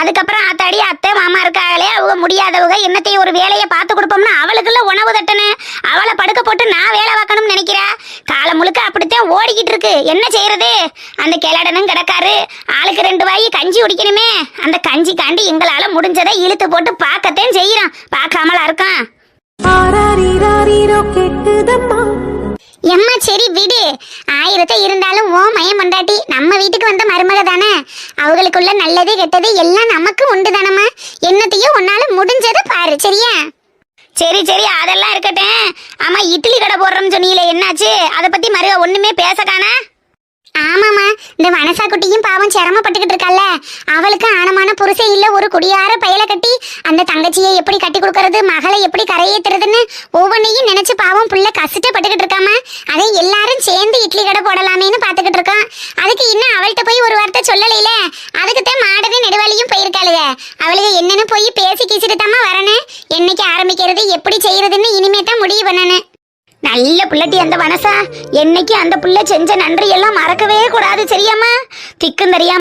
அதுக்கப்புறம் அத்தாடி அத்தை மாமா இருக்காங்களே அவங்க முடியாதவங்க என்னத்தையும் ஒரு வேலையை பார்த்து கொடுப்போம்னா அவளுக்குள்ள உணவு தட்டனு. அவளை படுக்க போட்டு நான் வேலை பார்க்கணும்னு நினைக்கிறா? காலம் முழுக்க அப்படித்தான் ஓடிக்கிட்டு இருக்கு. என்ன செய்யறது? அந்த கிளடனும் கிடக்காரு. ஆளுக்கு ரெண்டு வாயி கஞ்சி குடிக்கணுமே. அந்த கஞ்சி காண்டி எங்களால முடிஞ்சதை இழுத்து போட்டு பார்க்கத்தான் செய்யறோம் பார்க்காமலா இருக்கான். எம்மா சரி விடு. ஆயிரத்தை இருந்தாலும் ஓ மயம் மண்டாட்டி நம்ம வீட்டுக்கு வந்த மருமக அவங்களுக்குள்ள நல்லது கெட்டது எல்லாம் நமக்கு உண்டு தானம்மா. என்னத்தையும் உன்னால முடிஞ்சதை பாரு சரியா? சரி சரி அதெல்லாம் இருக்கட்டும். ஆமா இட்லி கடை போடுறோம்னு சொன்னீங்களே என்னாச்சு? அதை பத்தி மறுவ ஒண்ணுமே பேச காணா? ஆமாமா இந்த வனசா குட்டியும் பாவம் சிரமப்பட்டுக்கிட்டு இருக்கால அவளுக்கு ஆனமான புருஷே இல்ல ஒரு குடியார பயலை கட்டி அந்த தங்கச்சியை எப்படி கட்டி கொடுக்கறது மகளை எப்படி கரையேத்துறதுன்னு ஒவ்வொன்றையும் நினைச்சு பாவம் புள்ள கஷ்டப்பட்டுக்கிட்டு இருக்காம அதை எல்லாரும் சேர்ந்து இட்லி கடை போடலாமேன்னு அதுக்கு இன்னும் அவள்கிட்ட போய் ஒரு வார்த்தை சொல்லலையில? அதுக்குத்தான் மாடவி நெடுவாளியும் போயிருக்காளுக. அவளுக்கு என்னன்னு போய் பேசி கீசிட்டு தாம்மா வரணும் என்னைக்கு ஆரம்பிக்கிறது எப்படி செய்யறதுன்னு இனிமே தான் முடிவு பண்ணணும் நல்ல புள்ளட்டி அந்த மனசா. என்னைக்கு அந்த புள்ள செஞ்ச நன்றி எல்லாம் மறக்கவே கூடாது சரியாம்மா? திக்கும் தெரியாம